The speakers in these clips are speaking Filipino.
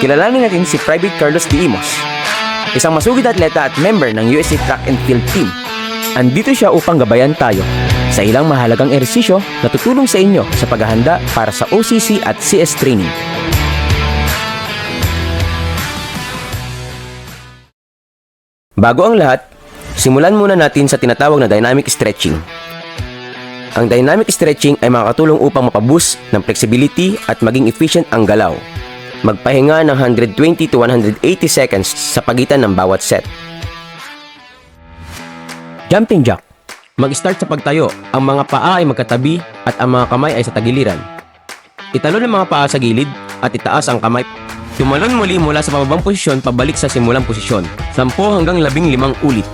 kilalanin natin si Private Carlos D. Imos. Isang masugid atleta at member ng USA Track and Field Team. Andito siya upang gabayan tayo sa ilang mahalagang ehersisyo na tutulong sa inyo sa paghahanda para sa OCC at CS training. Bago ang lahat, simulan muna natin sa tinatawag na dynamic stretching. Ang dynamic stretching ay makakatulong upang mapaboost ng flexibility at maging efficient ang galaw. Magpahinga ng 120 to 180 seconds sa pagitan ng bawat set. Jumping jack. Mag-start sa pagtayo, ang mga paa ay magkatabi at ang mga kamay ay sa tagiliran. Italon ang mga paa sa gilid at itaas ang kamay. Tumalon muli mula sa pababang posisyon pabalik sa simulang posisyon. 10 hanggang 15 ulit.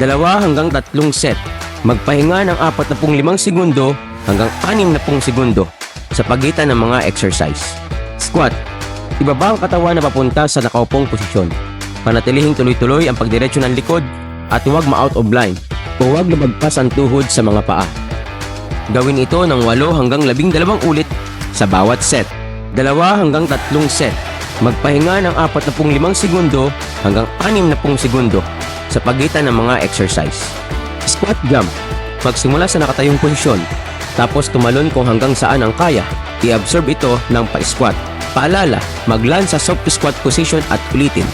Dalawa hanggang tatlong set. Magpahinga ng 45 segundo hanggang 60 segundo sa pagitan ng mga exercise. Squat. Ibaba ang katawan na papunta sa nakaupong posisyon. Panatilihing tuloy-tuloy ang pagdiretso ng likod at huwag ma-out of line o huwag lumagpas ang tuhod sa mga paa. Gawin ito ng 8 hanggang 12 ulit sa bawat set. Dalawa hanggang tatlong set. Magpahinga ng 45 segundo hanggang 60 segundo sa pagitan ng mga exercise. Squat jump. Magsimula sa nakatayong posisyon, tapos tumalon kung hanggang saan ang kaya. I-absorb ito ng pa-squat. Paalala, mag-land sa soft squat position at ulitin.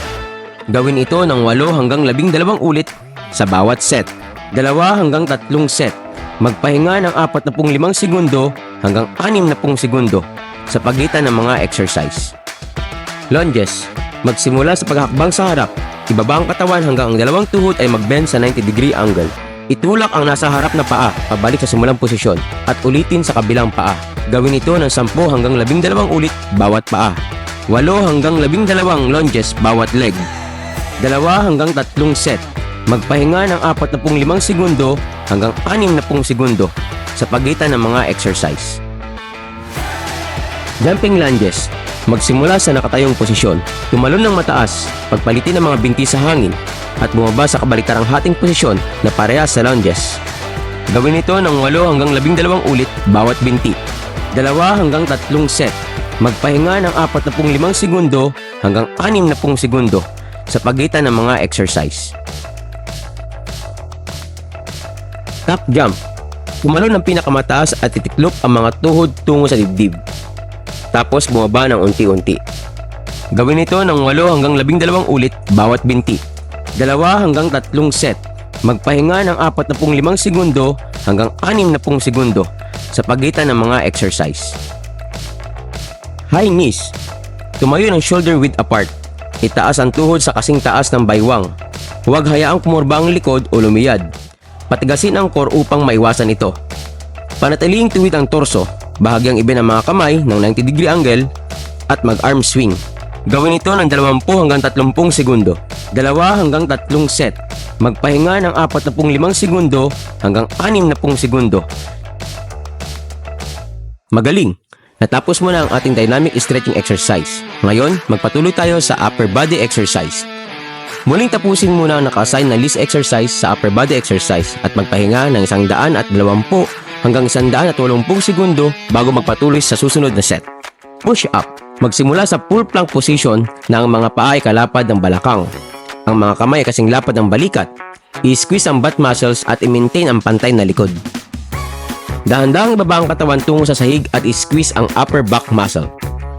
Gawin ito ng 8 hanggang 12 ulit sa bawat set. Dalawa hanggang tatlong set. Magpahinga ng 45 segundo hanggang 60 segundo sa pagitan ng mga exercise. Lunges. Magsimula sa paghakbang sa harap. Ibaba ang katawan hanggang ang dalawang tuhod ay mag-bend sa 90 degree angle. Itulak ang nasa harap na paa pabalik sa simulang posisyon at ulitin sa kabilang paa. Gawin ito ng 10 hanggang 12 ulit bawat paa. 8 hanggang 12 lunges bawat leg. Dalawa hanggang tatlong set. Magpahinga ng 45 segundo hanggang 60 segundo sa pagitan ng mga exercise. Jumping lunges. Magsimula sa nakatayong posisyon, tumalon ng mataas, pagpalitin ng mga binti sa hangin, at bumaba sa kabaliktarang hating posisyon na parehas sa lunges. Gawin ito ng 8 hanggang 12 ulit bawat binti. Dalawa hanggang tatlong set. Magpahinga ng 45 segundo hanggang 60 segundo sa pagitan ng mga exercise. Top jump. Tumalon ng pinakamataas at titiklop ang mga tuhod tungo sa dibdib. Tapos bumaba ng unti-unti. Gawin ito ng 8 hanggang 12 ulit bawat binti. Dalawa hanggang tatlong set. Magpahinga ng 45 segundo hanggang 60 segundo sa pagitan ng mga exercise. High knees. Tumayo ng shoulder width apart. Itaas ang tuhod sa kasing taas ng baywang. Huwag hayaang kumurba ang likod o lumiyad. Patigasin ang core upang maiwasan ito. Panatiling tuwid ang torso, bahagyang ibe ng mga kamay ng 90 degree angle at mag-arm swing. Gawin ito ng 20 hanggang 30 segundo. Dalawa hanggang tatlong set. Magpahinga ng 45 segundo hanggang 60 segundo. Magaling! Natapos mo na ang ating dynamic stretching exercise. Ngayon, magpatuloy tayo sa upper body exercise. Muling tapusin muna ang naka-assign na list exercise sa upper body exercise at magpahinga ng 100 at 20 hanggang 180 segundo bago magpatuloy sa susunod na set. Push up. Magsimula sa full plank position na ang mga paa ay kalapad ng balakang. Ang mga kamay ay kasing lapad ng balikat. I-squeeze ang butt muscles at i-maintain ang pantay na likod. Dahan-dahang ibaba ang katawan tungo sa sahig at i-squeeze ang upper back muscle.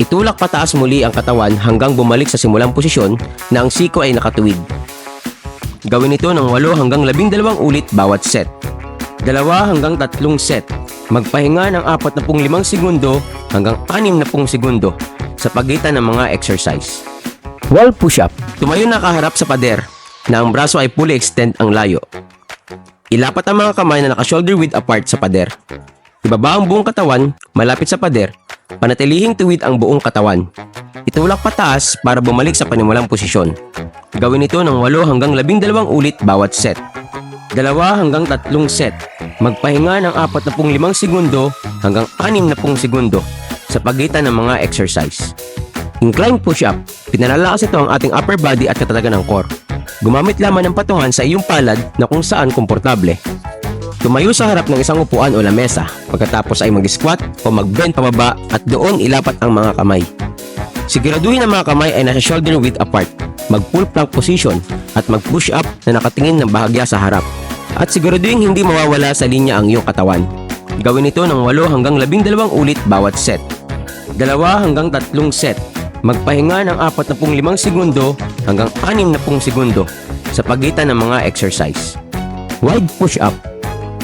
Itulak pataas muli ang katawan hanggang bumalik sa simulang posisyon na ang siko ay nakatuwid. Gawin ito ng 8 hanggang 12 ulit bawat set. Dalawa hanggang tatlong set. Magpahinga ng 45 segundo hanggang 60 segundo sa pagitan ng mga exercise. Wall push-up. Tumayo na kaharap sa pader na ang braso ay fully extend ang layo. Ilapat ang mga kamay na naka-shoulder width apart sa pader. Ibaba ang buong katawan malapit sa pader. Panatilihing tuwid ang buong katawan. Itulak pataas para bumalik sa panimulang posisyon. Gawin ito ng 8 hanggang 12 ulit bawat set. Dalawa hanggang tatlong set. Magpahinga ng 45 segundo hanggang 60 segundo sa pagitan ng mga exercise. Incline push-up. Pinalalakas ito ang ating upper body at katatagan ng core. Gumamit lamang ng patungan sa iyong palad na kung saan komportable. Tumayo sa harap ng isang upuan o lamesa. Pagkatapos ay mag-squat o mag-bend pababa at doon ilapat ang mga kamay. Siguraduhin ang mga kamay ay nasa shoulder width apart, mag full plank position at mag push up na nakatingin ng bahagya sa harap. At siguraduhin hindi mawawala sa linya ang iyong katawan. Gawin ito ng 8 hanggang 12 ulit bawat set. Dalawa hanggang tatlong set. Magpahinga ng 45 segundo hanggang 60 segundo sa pagitan ng mga exercise. Wide push up.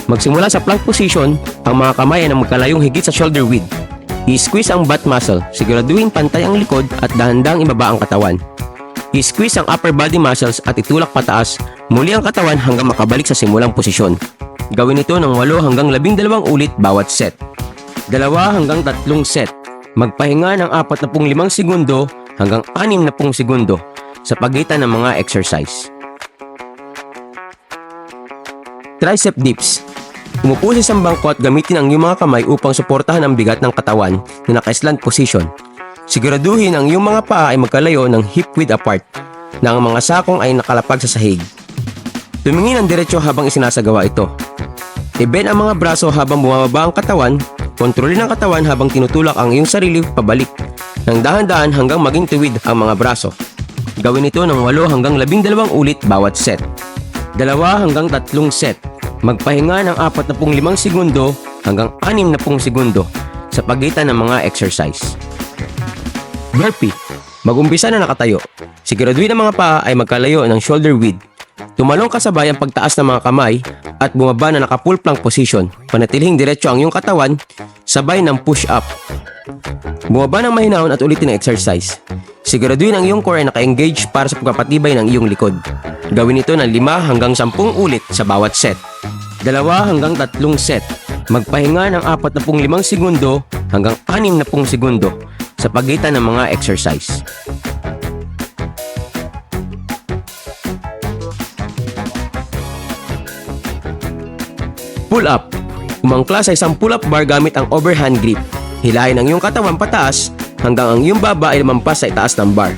Magsimula sa plank position, ang mga kamay ay magkalayong higit sa shoulder width. I-squeeze ang butt muscle, siguraduhin pantay ang likod at dahan-dahang ibaba ang katawan. I-squeeze ang upper body muscles at itulak pataas, muli ang katawan hanggang makabalik sa simulang posisyon. Gawin ito ng 8 hanggang 12 ulit bawat set. Dalawa hanggang tatlong set. Magpahinga ng 45 segundo hanggang 60 segundo sa pagitan ng mga exercise. Tricep dips. Umupo sa isang bangko at gamitin ang iyong mga kamay upang suportahan ang bigat ng katawan na naka-slant position. Siguraduhin ang iyong mga paa ay magkalayo ng hip width apart na ang mga sakong ay nakalapag sa sahig. Tumingin ang diretsyo habang isinasagawa ito. I-bend ang mga braso habang bumababa ang katawan, kontrolin ang katawan habang tinutulak ang iyong sarili pabalik ng dahan-dahan hanggang maging tuwid ang mga braso. Gawin ito ng 8 hanggang 12 ulit bawat set. Dalawa hanggang tatlong set. Magpahinga ng 45 segundo hanggang 60 segundo sa pagitan ng mga exercise. Burpee. Mag-umpisa na nakatayo. Siguraduhin ang mga paa ay magkalayo ng shoulder width. Tumalong kasabay ang pagtaas ng mga kamay at bumaba na naka full plank position. Panatilhing diretso ang iyong katawan, sabay ng push up. Bumaba ng mahinahon at ulitin ang exercise. Siguraduhin ang iyong core ay naka-engage para sa pagpapatibay ng iyong likod. Gawin ito ng 5 hanggang 10 ulit sa bawat set. Dalawa hanggang tatlong set. Magpahinga ng 45 segundo hanggang 60 segundo sa pagitan ng mga exercise. Pull up. Umangkla sa isang pull-up bar gamit ang overhand grip. Hilahin ang iyong katawan pataas hanggang ang iyong baba ay lumampas sa itaas ng bar.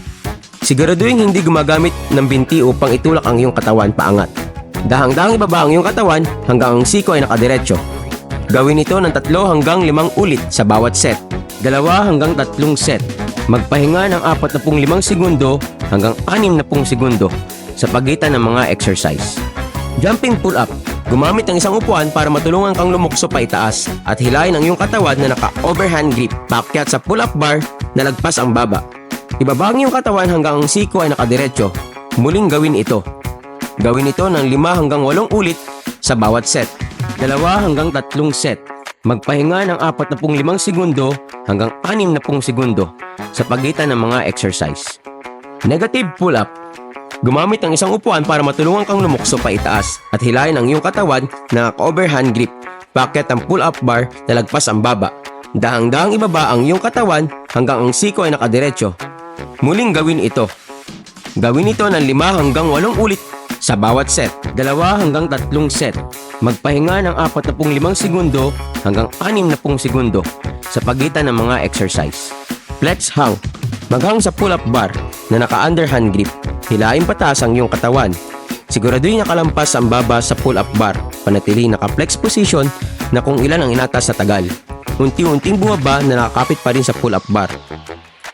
Siguraduhin hindi gumagamit ng binti upang itulak ang iyong katawan paangat. Dahang-dahang ibaba ang iyong katawan hanggang ang siko ay nakadiretso. Gawin ito ng tatlo hanggang limang ulit sa bawat set. Dalawa hanggang tatlong set. Magpahinga ng 45 segundo hanggang 60 segundo sa pagitan ng mga exercise. Jumping pull-up. Gumamit ng isang upuan para matulungan kang lumukso pa itaas at hilahin ang iyong katawan na naka-overhand grip paakyat sa pull-up bar na lagpas ang baba. Ibaba ang iyong katawan hanggang ang siko ay nakadiretso. Muling gawin ito. Gawin ito ng 5 hanggang 8 ulit sa bawat set. Dalawa hanggang tatlong set. Magpahinga ng 45 segundo hanggang 60 segundo sa pagitan ng mga exercise. Negative pull-up. Gumamit ng isang upuan para matulungan kang lumukso pa itaas at hilahin ang iyong katawan na naka-overhand grip. Paket ang pull-up bar na lagpas ang baba. Dahang-dahang ibaba ang iyong katawan hanggang ang siko ay nakadiretso. Muling gawin ito. Gawin ito ng 5 hanggang 8 ulit sa bawat set. Dalawa hanggang tatlong set. Magpahinga ng 45 segundo hanggang 60 segundo sa pagitan ng mga exercise. Flex hang. Maghang sa pull-up bar na naka-underhand grip. Hilain pataas ang iyong katawan. Siguraduhin nakalampas ang baba sa pull-up bar. Panatili naka-flex position na kung ilan ang inatas sa tagal. Unti-unting bumaba na nakakapit pa rin sa pull-up bar.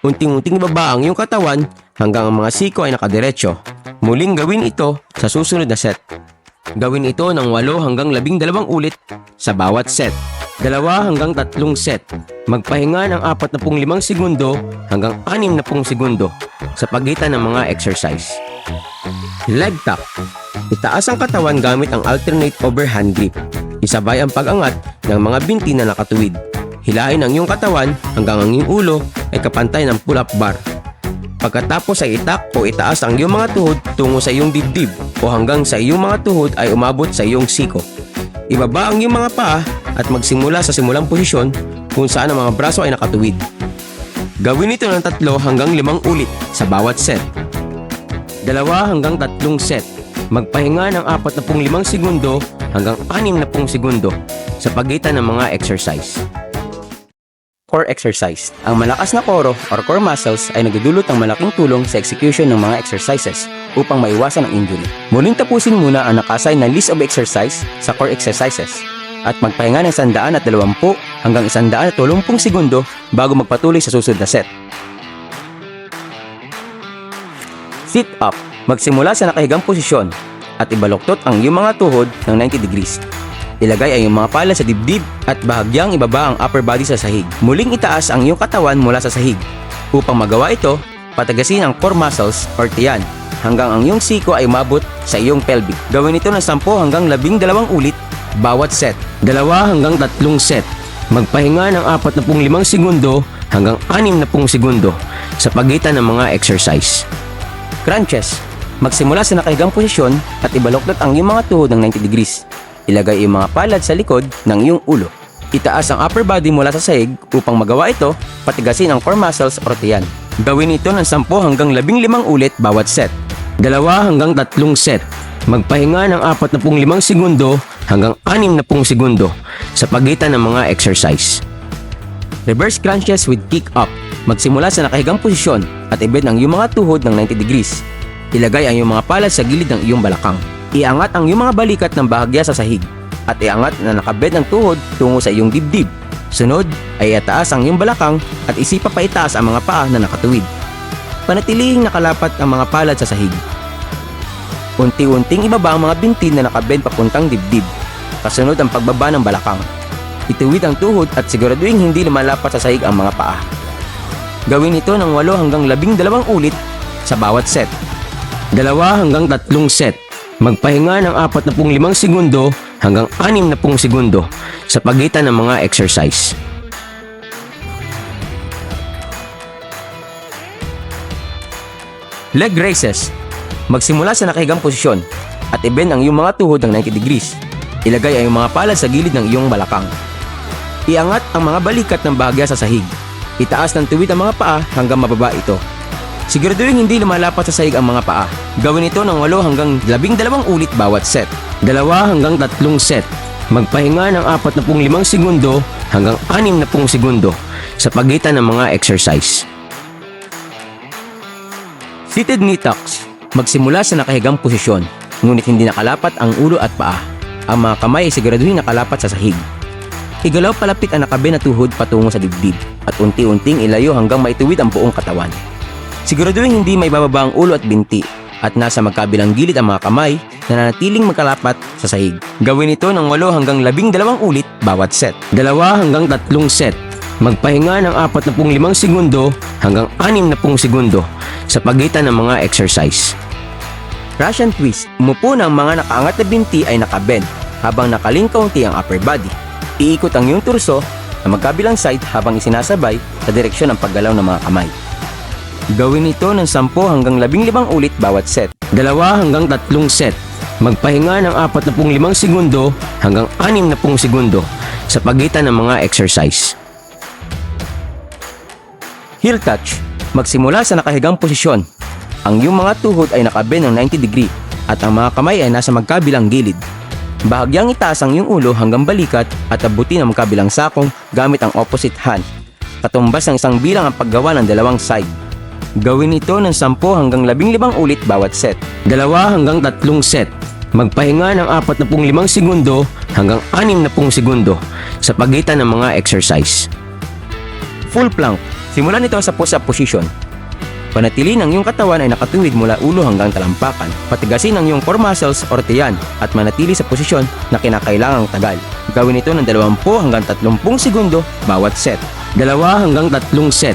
Unting-unting ibaba ang iyong katawan hanggang ang mga siko ay nakadiretso. Muling gawin ito sa susunod na set. Gawin ito ng 8 hanggang 12 ulit sa bawat set. Dalawa hanggang tatlong set. Magpahinga ng 45 segundo hanggang 60 segundo sa pagitan ng mga exercise. Leg tuck. Itaas ang katawan gamit ang alternate overhand grip. Isabay ang pag-angat ng mga binti na nakatuwid. Hilain ang iyong katawan hanggang ang iyong ulo ay kapantay ng pull-up bar. Pagkatapos ay itak o itaas ang iyong mga tuhod tungo sa iyong dibdib o hanggang sa iyong mga tuhod ay umabot sa iyong siko. Ibaba ang iyong mga paa at magsimula sa simulang posisyon kung saan ang mga braso ay nakatuwid. Gawin ito ng tatlo hanggang limang ulit sa bawat set. Dalawa hanggang tatlong set. Magpahinga ng 45 segundo hanggang 60 segundo sa pagitan ng mga exercise. Core exercise. Ang malakas na koro or core muscles ay nagdudulot ng malaking tulong sa execution ng mga exercises upang maiwasan ang injury. Muling tapusin muna ang naka-assign na list of exercise sa core exercises at magpahinga ng 120 hanggang 130 segundo bago magpatuloy sa susunod na set. Sit up. Magsimula sa nakahigang posisyon at ibaluktot ang iyong mga tuhod ng 90 degrees. Ilagay ang iyong mga pala sa dibdib at bahagyang ibaba ang upper body sa sahig. Muling itaas ang iyong katawan mula sa sahig. Upang magawa ito, patagasin ang core muscles or tiyan hanggang ang iyong siko ay mabot sa iyong pelvic. Gawin ito ng 10 hanggang 12 ulit bawat set. Dalawa hanggang tatlong set. Magpahinga ng 45 segundo hanggang 60 segundo sa pagitan ng mga exercise. Crunches. Magsimula sa nakahigang posisyon at ibaluktot ang iyong mga tuhod ng 90 degrees. Ilagay iyong mga palad sa likod ng iyong ulo. Itaas ang upper body mula sa sahig upang magawa ito, patigasin ang core muscles o tiyan. Gawin ito ng 10 hanggang 15 ulit bawat set. Dalawa hanggang tatlong set. Magpahinga ng 45 segundo hanggang 60 segundo sa pagitan ng mga exercise. Reverse crunches with kick up. Magsimula sa nakahigang posisyon at ibed ang iyong mga tuhod ng 90 degrees. Ilagay ang iyong mga palad sa gilid ng iyong balakang. Iangat ang iyong mga balikat ng bahagya sa sahig at iangat na nakabed ang tuhod tungo sa iyong dibdib. Sunod ay itaas ang iyong balakang at isipa pa itaas ang mga paa na nakatuwid. Panatilihing nakalapat ang mga palad sa sahig. Unti-unting ibaba ang mga binti na nakabend papuntang dibdib. Kasunod ang pagbaba ng balakang. Ituwid ang tuhod at siguraduhin hindi lumalapat sa sahig ang mga paa. Gawin ito ng 8 hanggang 12 ulit sa bawat set. Dalawa hanggang tatlong set. Magpahinga ng 45 segundo hanggang 60 segundo sa pagitan ng mga exercise. Leg raises. Magsimula sa nakahigang posisyon at ibend ang iyong mga tuhod ng 90 degrees. Ilagay ang iyong mga palad sa gilid ng iyong balakang. Iangat ang mga balikat ng bahagya sa sahig. Itaas ng tuwid ang mga paa hanggang mababa ito. Siguraduhin hindi lumalapat sa sahig ang mga paa. Gawin ito ng 8 hanggang 12 ulit bawat set. Dalawa hanggang tatlong set. Magpahinga ng 45 segundo hanggang 60 segundo sa pagitan ng mga exercise. Seated knee tucks. Magsimula sa nakahigang posisyon, ngunit hindi nakalapat ang ulo at paa. Ang mga kamay ay siguraduhin nakalapat sa sahig. Igalaw palapit ang nakabe na tuhod patungo sa dibdib at unti-unting ilayo hanggang maituwid ang buong katawan. Siguraduhin hindi may bababa ang ulo at binti at nasa magkabilang gilid ang mga kamay na nanatiling magkalapat sa sahig. Gawin ito ng 8 hanggang 12 ulit bawat set. Dalawa hanggang tatlong set. Magpahinga ng 45 segundo hanggang 60 segundo sa pagitan ng mga exercise. Russian twist. Umupo ng mga nakaangat na binti ay nakabend habang nakaling kaunti ang upper body. Iikot ang iyong turso na magkabilang side habang isinasabay sa direksyon ng paggalaw ng mga kamay. Gawin ito ng 10 hanggang 15 ulit bawat set. Dalawa hanggang tatlong set. Magpahinga ng 45 segundo hanggang 60 segundo sa pagitan ng mga exercise. Heel touch. Magsimula sa nakahigang posisyon. Ang iyong mga tuhod ay nakabend ng 90 degree at ang mga kamay ay nasa magkabilang gilid. Bahagyang itaas ang iyong ulo hanggang balikat at abutin ang magkabilang sakong gamit ang opposite hand. Katumbas ng isang bilang ang paggawa ng dalawang side. Gawin ito ng 10 hanggang 15 ulit bawat set. Dalawa hanggang tatlong set. Magpahinga ng 45 segundo hanggang 60 segundo sa pagitan ng mga exercise. Full plank. Simulan ito sa push-up position. Panatili ng iyong katawan ay nakatuwid mula ulo hanggang talampakan. Patigasin ang iyong core muscles or tiyan at manatili sa posisyon na kinakailangang tagal. Gawin ito ng 20 hanggang 30 segundo bawat set. Dalawa hanggang tatlong set.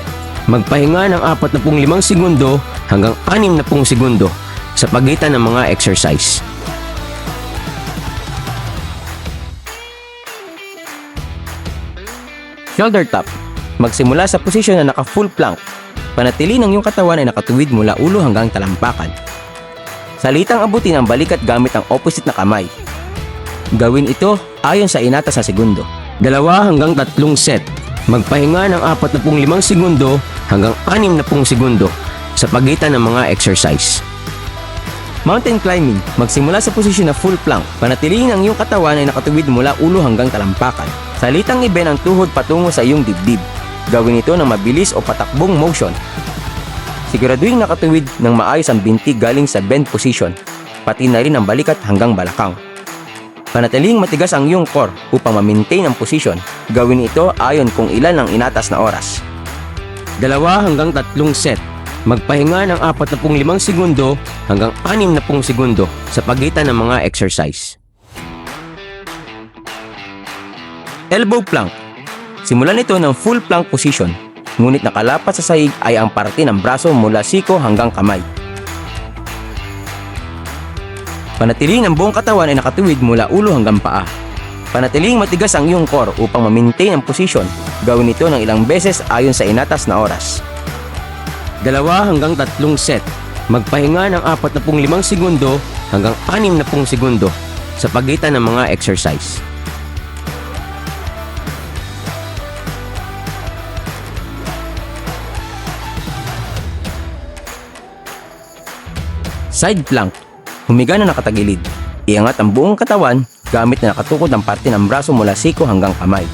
Magpahinga ng 45 segundo hanggang 60 segundo sa pagitan ng mga exercise. Shoulder tap. Magsimula sa posisyon na naka full plank. Panatili ng iyong katawan ay nakatuwid mula ulo hanggang talampakan. Salitang abutin ang balikat gamit ang opposite na kamay. Gawin ito ayon sa inatas sa segundo. Dalawa hanggang tatlong set. Magpahinga ng 45 segundo hanggang 60 segundo sa pagitan ng mga exercise. Mountain climbing. Magsimula sa posisyon na full plank. Panatilihin ang iyong katawan ay nakatuwid mula ulo hanggang talampakan. Salitang iben ang tuhod patungo sa iyong dibdib. Gawin ito ng mabilis o patakbong motion. Siguraduhin nakatuwid ng maayos ang binti galing sa bend position, pati na rin ang balikat hanggang balakang. Panatiling matigas ang iyong core upang ma-maintain ang posisyon. Gawin ito ayon kung ilan ang inatas na oras. Dalawa hanggang tatlong set. Magpahinga ng 45 segundo hanggang 60 segundo sa pagitan ng mga exercise. Elbow plank. Simulan ito ng full plank position, ngunit nakalapat sa sahig ay ang parte ng braso mula siko hanggang kamay. Panatiling ang buong katawan ay nakatuwid mula ulo hanggang paa. Panatiling matigas ang iyong core upang ma-maintain ang posisyon. Gawin ito ng ilang beses ayon sa inatas na oras. Dalawa hanggang tatlong set. Magpahinga ng 45 segundo hanggang 60 segundo sa pagitan ng mga exercise. Side plank. Humiga na nakatagilid. Iangat ang buong katawan gamit na nakatukod ang parte ng braso mula siko hanggang kamay.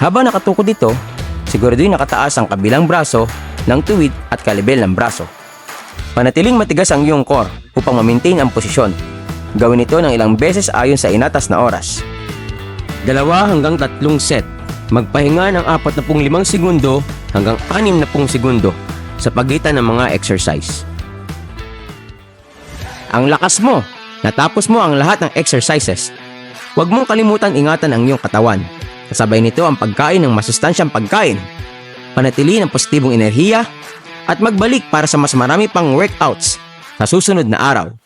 Habang nakatukod dito, siguraduhin nakataas ang kabilang braso ng tuwid at kalibel ng braso. Panatiling matigas ang iyong core upang ma-maintain ang posisyon. Gawin ito ng ilang beses ayon sa inatas na oras. Dalawa hanggang tatlong set. Magpahinga ng 45 segundo hanggang 60 segundo sa pagitan ng mga exercise. Ang lakas mo! Natapos mo ang lahat ng exercises. Huwag mong kalimutan ingatan ang iyong katawan. Kasabay nito ang pagkain ng masustansyang pagkain. Panatili ng positibong enerhiya at magbalik para sa mas marami pang workouts sa susunod na araw.